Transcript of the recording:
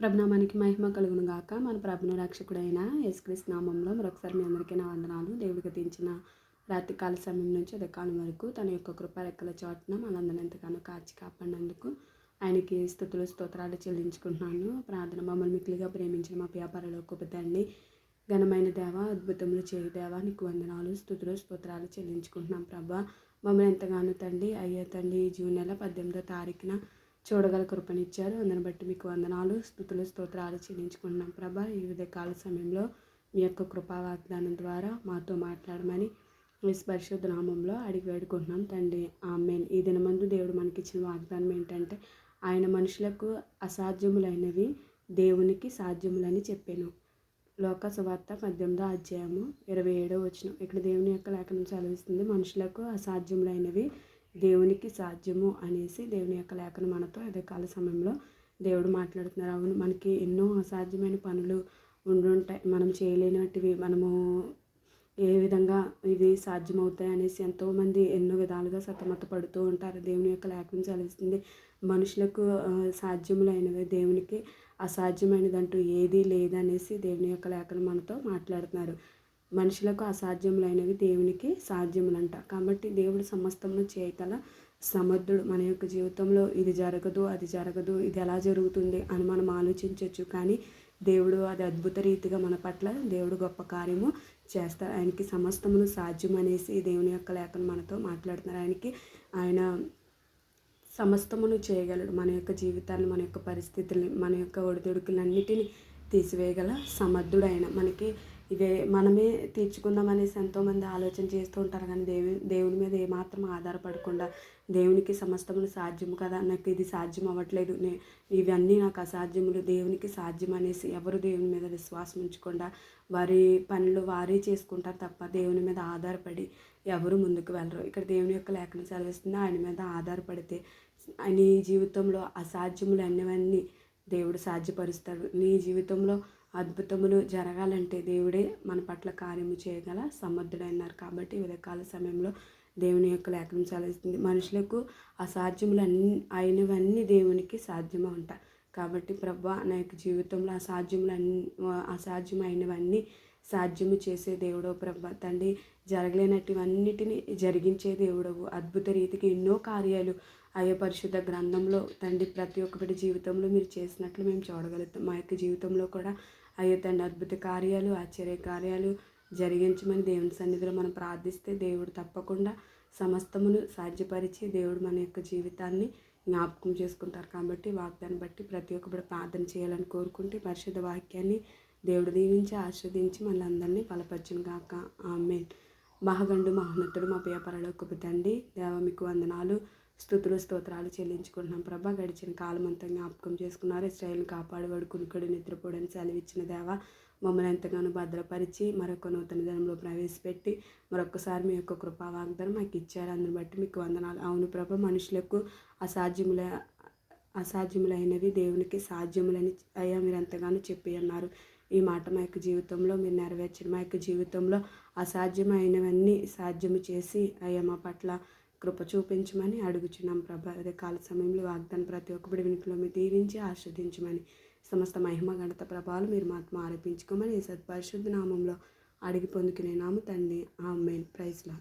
ప్రభునామానికి మహిమ కలుగును గాక. మన ప్రభును రక్షకుడైన యేసుక్రీస్తు నామంలో మరొకసారి మీ అందరికీ నా వందనాలు. దేవుడికి దించిన రాత్రికాల సమయం నుంచి ఉదయకాలం వరకు తన యొక్క కృప రెక్కల చాటున మనందరం ఎంతగానో కాచి కాపాడినందుకు ఆయనకి స్థుతులు స్తోత్రాలు చెల్లించుకుంటున్నాను. ప్రార్థన మమ్మల్ని మిక్కిలిగా ప్రేమించిన మా వ్యాపారంలో తండ్రి ఘనమైన దేవ అద్భుతములు చేయి దేవ నీకు వందనాలు స్థుతులు స్తోత్రాలు చెల్లించుకుంటున్నాం ప్రభా. మమ్మల్ని ఎంతగానో తండ్రి అయ్యే తండ్రి జూన్ నెల పద్దెనిమిదో తారీఖున చూడగల కృపనిచ్చారు. అందుని బట్టి మీకు వందనాలు స్థుతులు స్తోత్రాలు చెల్లించుకుంటున్నాం. ప్రభా ఈ కాల సమయంలో మీ యొక్క కృపా వాగ్దానం ద్వారా మాతో మాట్లాడమని పరిశుద్ధ నామంలో అడిగి వేడుకుంటున్నాం. తండ్రి ఆమెన్. ఈ దినమందు దేవుడు మనకిచ్చిన వాగ్దానం ఏంటంటే ఆయన మనుషులకు అసాధ్యములైనవి దేవునికి సాధ్యములని చెప్పాను. లోక సువార్త పద్దెనిమిదో అధ్యాయము ఇరవై ఏడో వచ్చిన ఇక్కడ దేవుని యొక్క లేఖనం చదివిస్తుంది మనుషులకు అసాధ్యములైనవి దేవునికి సాధ్యము అనేసి దేవుని యొక్క లేఖను మనతో అదే కాల సమయంలో దేవుడు మాట్లాడుతున్నారు. అవును మనకి ఎన్నో అసాధ్యమైన పనులు ఉండుంటాయి. మనం చేయలేనటివి మనము ఏ విధంగా ఇవి సాధ్యమవుతాయి అనేసి ఎంతోమంది ఎన్నో విధాలుగా సతమత పడుతూ ఉంటారు. దేవుని యొక్క లేఖను చదివిస్తుంది. మనుషులకు సాధ్యములైనవి దేవునికి అసాధ్యమైనదంటూ ఏదీ లేదనేసి దేవుని యొక్క లేఖను మనతో మాట్లాడుతున్నారు. మనుషులకు అసాధ్యములైనవి దేవునికి సాధ్యములంట. కాబట్టి దేవుడు సమస్తమును చేయగల సమర్థుడు మన యొక్క జీవితంలో ఇది జరగదు అది జరగదు ఇది ఎలా జరుగుతుంది అని మనం ఆలోచించవచ్చు కానీ దేవుడు అది అద్భుత రీతిగా మన పట్ల దేవుడు గొప్ప కార్యము చేస్తారు. ఆయనకి సమస్తమును సాధ్యం అనేసి దేవుని యొక్క లేఖను మనతో మాట్లాడుతున్నారు. ఆయనకి ఆయన సమస్తమును చేయగలడు. మన యొక్క జీవితాన్ని మన యొక్క పరిస్థితుల్ని మన యొక్క ఒడిదుడుకులన్నిటిని తీసివేయగల సమర్థుడు ఆయన మనకి ఇవే మనమే తీర్చుకుందాం అనేసి ఎంతోమంది ఆలోచన చేస్తూ ఉంటారు. కానీ దేవు దేవుని మీద ఏమాత్రం ఆధారపడకుండా దేవునికి సమస్తములు సాధ్యము కదా? నాకు ఇది సాధ్యం అవ్వట్లేదు. నే ఇవన్నీ నాకు అసాధ్యములు. దేవునికి సాధ్యం అనేసి ఎవరు దేవుని మీద విశ్వాసం ఉంచకుండా వారి పనులు వారే చేసుకుంటారు తప్ప దేవుని మీద ఆధారపడి ఎవరు ముందుకు వెళ్ళరు. ఇక్కడ దేవుని యొక్క లేఖను చదివిస్తుంది. ఆయన మీద ఆధారపడితే నీ జీవితంలో అసాధ్యములు అన్నవన్నీ దేవుడు సాధ్యపరుస్తాడు. నీ జీవితంలో అద్భుతములు జరగాలంటే దేవుడే మన పట్ల కార్యము చేయగల సమర్థుడైనారు కాబట్టి ఉదయకాల సమయంలో దేవుని యొక్క లేఖనం చదివిస్తుంది. మనుషులకు అసాధ్యములు అన్ని అయినవన్నీ దేవునికి సాధ్యమే ఉంటాయి కాబట్టి ప్రభా నా యొక్క జీవితంలో అసాధ్యములు అన్ని అసాధ్యమైనవన్నీ సాధ్యము చేసే దేవుడో ప్రభ. తండ్రి జరగలేనటివన్నిటిని జరిగించే దేవుడవు. అద్భుత రీతికి ఎన్నో కార్యాలు అయ్యే పరిశుద్ధ గ్రంథంలో తండ్రి ప్రతి ఒక్కటి జీవితంలో మీరు చేసినట్లు మేము చూడగలుగుతాం. మా యొక్క జీవితంలో కూడా అయ్యో తండ్రి అద్భుత కార్యాలు ఆశ్చర్య కార్యాలు జరిగించమని దేవుని సన్నిధిలో మనం ప్రార్థిస్తే దేవుడు తప్పకుండా సమస్తమును సాధ్యపరిచి దేవుడు మన యొక్క జీవితాన్ని జ్ఞాపకం చేసుకుంటారు. కాబట్టి వాగ్దాన్ని బట్టి ప్రతి ఒక్కరు ప్రార్థన చేయాలని కోరుకుంటే పరిశుద్ధ వాక్యాన్ని దేవుడు దీవించి ఆస్వాదించి మనందరినీ బలపరచును కాక ఆమె మహగండు మహోన్నతుడు మా పేపరలోకి తండ్రి దేవ మీకు వందనాలు స్థుతులు స్తోత్రాలు చెల్లించుకుంటున్నాం. ప్రభా గడిచిన కాలం అంతా జ్ఞాపకం చేసుకున్నారు. ఇస్రాయల్ని కాపాడేవాడు కునుకడు నిద్రపోవడం సెలవిచ్చిన దేవ మమ్మల్ని ఎంతగానో భద్రపరిచి మరొక నూతన దినంలో ప్రవేశపెట్టి మరొకసారి మీ యొక్క కృపా వాగ్దానం మాకు ఇచ్చారు అందుని బట్టి మీకు వందనాలు. అవును ప్రభ మనుషులకు అసాధ్యములే అసాధ్యములైనవి దేవునికి సాధ్యములని అయ్యా మీరు ఎంతగానో చెప్పి అన్నారు ఈ మాట మా యొక్క జీవితంలో మీరు నెరవేర్చిన మా యొక్క జీవితంలో అసాధ్యమైనవన్నీ సాధ్యము చేసి అయ్యా మా పట్ల కృప చూపించమని అడుగుచున్నాం ప్రభా. అదే కాల సమయంలో వాగ్దానం ప్రతి ఒక్కటి వినికిలో మీరు దీవించి ఆస్వాదించమని సమస్త మహిమ గణత ప్రభావాలు మీరు మాత్రం ఆరోపించుకోమని సత్పరిశుద్ధ నామంలో అడిగి పొందుకునే నాము తండ్రి. ఆ మెయిన్ ప్రైజ్లా